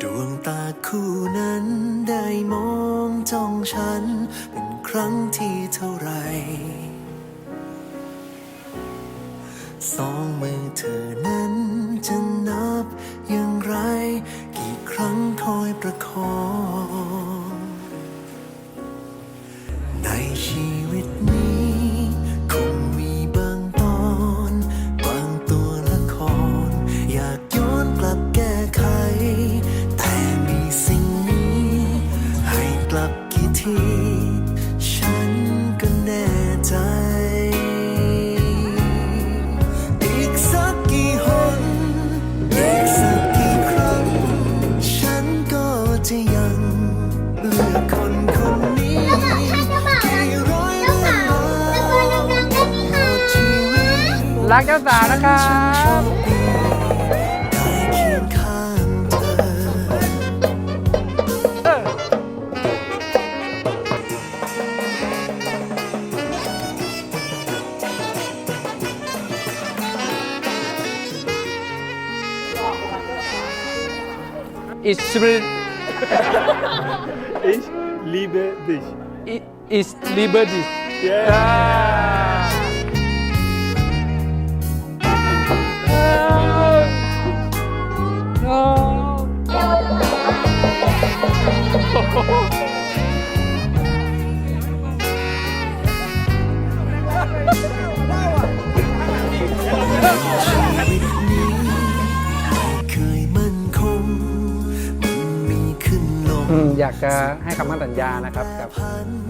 ดวงตาคู่นั้นได้มองจ้องฉัน เป็นครั้งที่เท่าไร สองมือเธอ รักเจ้าสาวนะครับได้เคียงข้างเธออิสริ Ich liebe dich. อิสลิเบอร์ดิ Yeah. อืมอยากจะให้คำมั่นสัญญานะครับกับ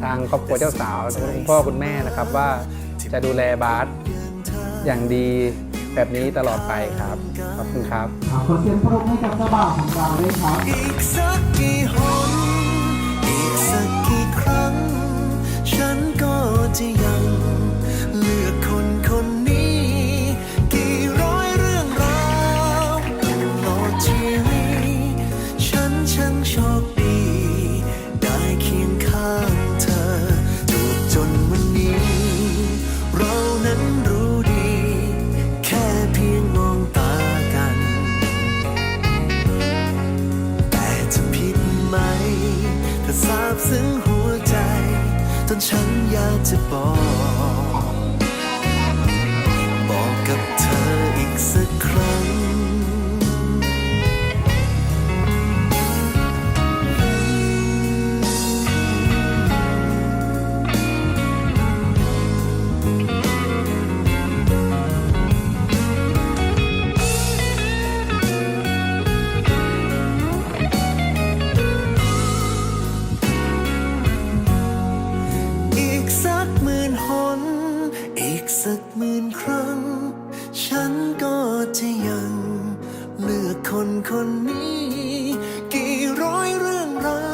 ทางครอบครัวเจ้าสาวคุณพ่อคุณแม่นะครับว่าจะดูแลบาสอย่างดีแบบนี้ตลอดไปครับ ขอบคุณครับขอเสียงปรบมือให้กับเจ้าบ่าวของเราด้วยครับอีกสักกี่หนอีกสักกี่ครั้ง ฉันก็จะยัง ซึ้งหัวใจ จนฉันอยากจะบอกบอก สักหมื่นครั้ง ฉันก็จะยัง เลือกคนคนนี้ กี่ร้อยเรื่องรา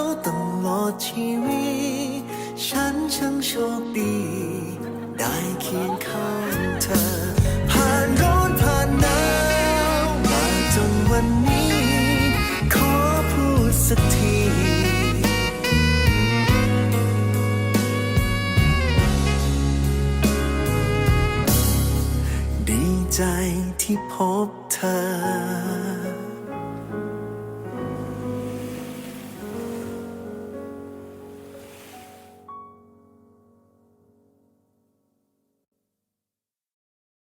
วตลอดชีวิต ฉันช่างโชคดี ได้เคียงข้างเธอ ใจที่พบเธอ